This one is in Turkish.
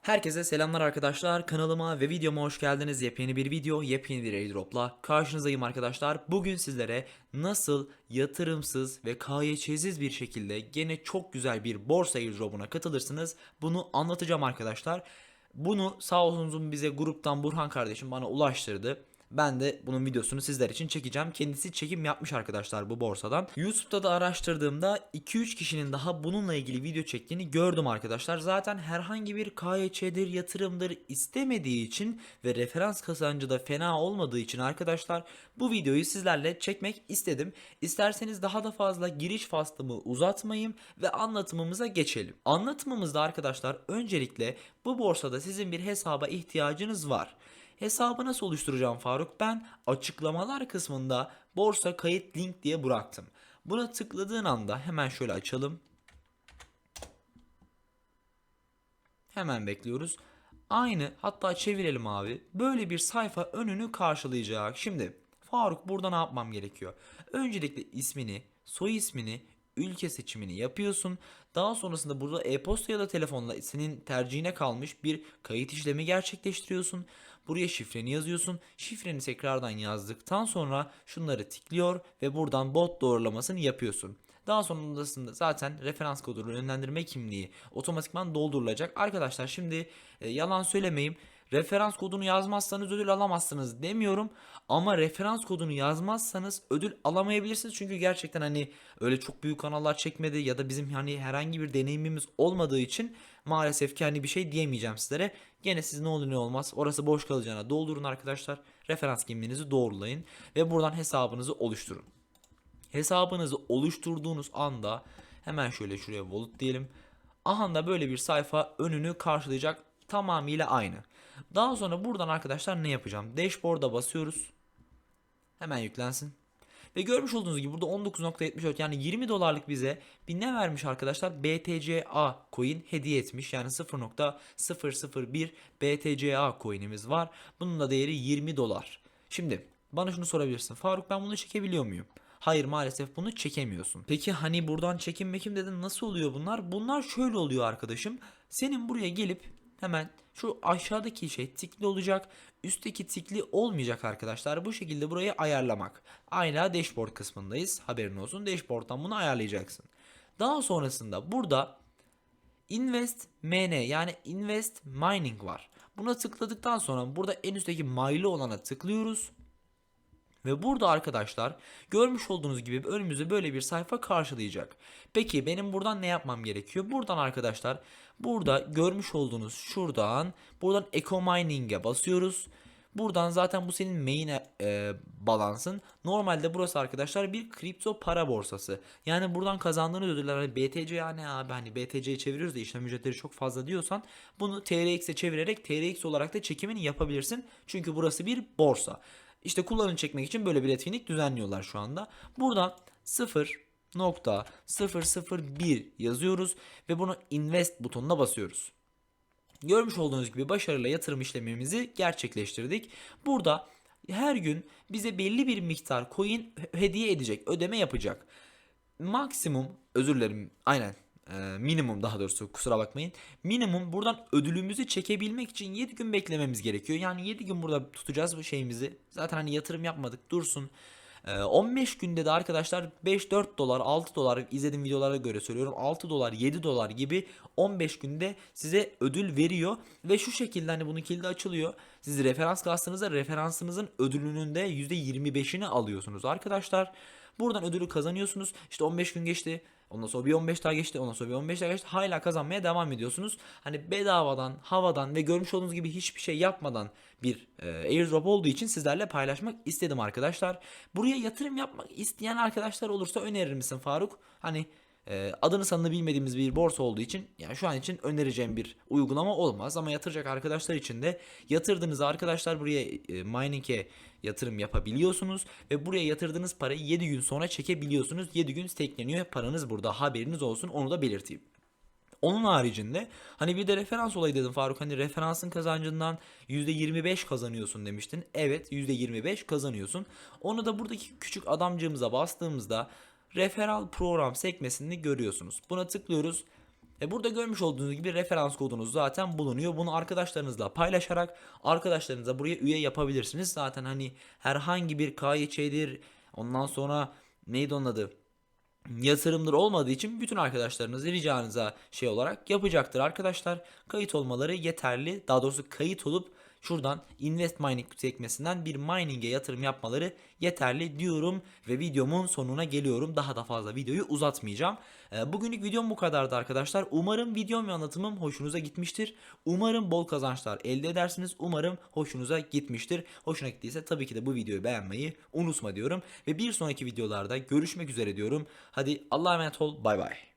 Herkese selamlar arkadaşlar. Kanalıma ve videoma hoş geldiniz. Yepyeni bir video, yepyeni bir airdropla karşınızdayım arkadaşlar. Bugün sizlere nasıl yatırımsız ve KYC'siz bir şekilde gene çok güzel bir borsa airdropuna katılırsınız. Bunu anlatacağım arkadaşlar. Bunu sağ olsun bize gruptan Burhan kardeşim bana ulaştırdı. Ben de bunun videosunu sizler için çekeceğim. Kendisi çekim yapmış arkadaşlar bu borsadan. YouTube'da da araştırdığımda 2-3 kişinin daha bununla ilgili video çektiğini gördüm arkadaşlar. Zaten herhangi bir KYC'dir, yatırımdır istemediği için ve referans kazancı da fena olmadığı için arkadaşlar bu videoyu sizlerle çekmek istedim. İsterseniz daha da fazla giriş faslımı uzatmayayım ve anlatımımıza geçelim. Anlatımımızda arkadaşlar öncelikle bu borsada sizin bir hesaba ihtiyacınız var. Hesabı nasıl oluşturacağım Faruk? Ben açıklamalar kısmında borsa kayıt link diye bıraktım. Buna tıkladığın anda hemen şöyle açalım. Hemen bekliyoruz. Aynı hatta çevirelim abi. Böyle bir sayfa önünü karşılayacak. Şimdi Faruk burada ne yapmam gerekiyor? Öncelikle ismini, soy ismini, ülke seçimini yapıyorsun. Daha sonrasında burada e-posta ya da telefonla senin tercihine kalmış bir kayıt işlemi gerçekleştiriyorsun. Buraya şifreni yazıyorsun. Şifreni tekrardan yazdıktan sonra şunları tıklıyor ve buradan bot doğrulamasını yapıyorsun. Daha sonrasında zaten referans kodu yönlendirme kimliği otomatikman doldurulacak. Arkadaşlar şimdi e, yalan söylemeyeyim. Referans kodunu yazmazsanız ödül alamazsınız demiyorum. Ama referans kodunu yazmazsanız ödül alamayabilirsiniz. Çünkü gerçekten hani öyle çok büyük kanallar çekmedi ya da bizim hani herhangi bir deneyimimiz olmadığı için maalesef ki hani bir şey diyemeyeceğim sizlere. Gene siz ne olur ne olmaz orası boş kalacağına doldurun arkadaşlar. Referans kimliğinizi doğrulayın ve buradan hesabınızı oluşturun. Hesabınızı oluşturduğunuz anda hemen şöyle şuraya wallet diyelim. Aha da böyle bir sayfa önünü karşılayacak tamamıyla aynı. Daha sonra buradan arkadaşlar ne yapacağım? Dashboard'a basıyoruz. Hemen yüklensin. Ve görmüş olduğunuz gibi burada 19.74 yani 20 dolarlık bize bir ne vermiş arkadaşlar? BTCA coin hediye etmiş. Yani 0.001 BTCA coin'imiz var. Bunun da değeri 20 dolar. Şimdi bana şunu sorabilirsin. Faruk ben bunu çekebiliyor muyum? Hayır maalesef bunu çekemiyorsun. Peki hani buradan çekim mekim dedin nasıl oluyor bunlar? Bunlar şöyle oluyor arkadaşım. Senin buraya gelip hemen şu aşağıdaki şey tikli olacak. Üstteki tikli olmayacak arkadaşlar. Bu şekilde burayı ayarlamak. Aynı dashboard kısmındayız. Haberin olsun. Dashboard'dan bunu ayarlayacaksın. Daha sonrasında burada Invest MN yani Invest Mining var. Buna tıkladıktan sonra burada en üstteki maylı olana tıklıyoruz. Ve burada arkadaşlar görmüş olduğunuz gibi önümüzde böyle bir sayfa karşılayacak. Peki benim buradan ne yapmam gerekiyor? Buradan arkadaşlar burada görmüş olduğunuz şuradan buradan Eco Mining'e basıyoruz. Buradan zaten bu senin main e, balansın. Normalde burası arkadaşlar bir kripto para borsası. Yani buradan kazandığınız ödüller hani BTC ya ne abi hani BTC'ye çeviriyoruz da işlem ücretleri çok fazla diyorsan bunu TRX'e çevirerek TRX olarak da çekimini yapabilirsin. Çünkü burası bir borsa. İşte kullanım çekmek için böyle bir etkinlik düzenliyorlar şu anda. Buradan 0.001 yazıyoruz ve bunu invest butonuna basıyoruz. Görmüş olduğunuz gibi başarıyla yatırım işlemimizi gerçekleştirdik. Burada her gün bize belli bir miktar coin hediye edecek, ödeme yapacak. Maksimum, özür dilerim, aynen e, minimum daha doğrusu kusura bakmayın. Minimum buradan ödülümüzü çekebilmek için 7 gün beklememiz gerekiyor. Yani 7 gün burada tutacağız bu şeyimizi. Zaten hani yatırım yapmadık dursun. E, 15 günde de arkadaşlar 5-4 dolar 6 dolar izlediğim videolara göre söylüyorum 6 dolar 7 dolar gibi 15 günde size ödül veriyor ve şu şekilde hani bunun kilidi açılıyor. Siz referans kastığınızda referansınızın ödülünün de %25'ini alıyorsunuz arkadaşlar. Buradan ödülü kazanıyorsunuz. İşte 15 gün geçti. Ondan sonra bir 15 daha geçti. Ondan sonra bir 15 daha geçti. Hala kazanmaya devam ediyorsunuz. Hani bedavadan, havadan ve görmüş olduğunuz gibi hiçbir şey yapmadan bir e, airdrop olduğu için sizlerle paylaşmak istedim arkadaşlar. Buraya yatırım yapmak isteyen arkadaşlar olursa önerir misin Faruk? Hani e, adını sanını bilmediğimiz bir borsa olduğu için yani şu an için önereceğim bir uygulama olmaz ama yatıracak arkadaşlar için de yatırdığınız arkadaşlar buraya e, mining'e yatırım yapabiliyorsunuz ve buraya yatırdığınız parayı 7 gün sonra çekebiliyorsunuz. 7 gün stakeleniyor paranız burada haberiniz olsun onu da belirteyim. Onun haricinde hani bir de referans olayı dedim Faruk hani referansın kazancından %25 kazanıyorsun demiştin. Evet %25 kazanıyorsun. Onu da buradaki küçük adamcığımıza bastığımızda referral program sekmesini görüyorsunuz. Buna tıklıyoruz E burada görmüş olduğunuz gibi referans kodunuz zaten bulunuyor. Bunu arkadaşlarınızla paylaşarak arkadaşlarınıza buraya üye yapabilirsiniz. Zaten hani herhangi bir KYC'dir ondan sonra neydi onun adı? yatırımdır olmadığı için bütün arkadaşlarınız ricanıza şey olarak yapacaktır arkadaşlar. Kayıt olmaları yeterli. Daha doğrusu kayıt olup şuradan invest mining sekmesinden bir mining'e yatırım yapmaları yeterli diyorum ve videomun sonuna geliyorum. Daha da fazla videoyu uzatmayacağım. Ee, Bugünlük videom bu kadardı arkadaşlar. Umarım videom ve anlatımım hoşunuza gitmiştir. Umarım bol kazançlar elde edersiniz. Umarım hoşunuza gitmiştir. Hoşuna gittiyse tabii ki de bu videoyu beğenmeyi unutma diyorum. Ve bir sonraki videolarda görüşmek üzere diyorum. Hadi Allah'a emanet ol. Bay bay.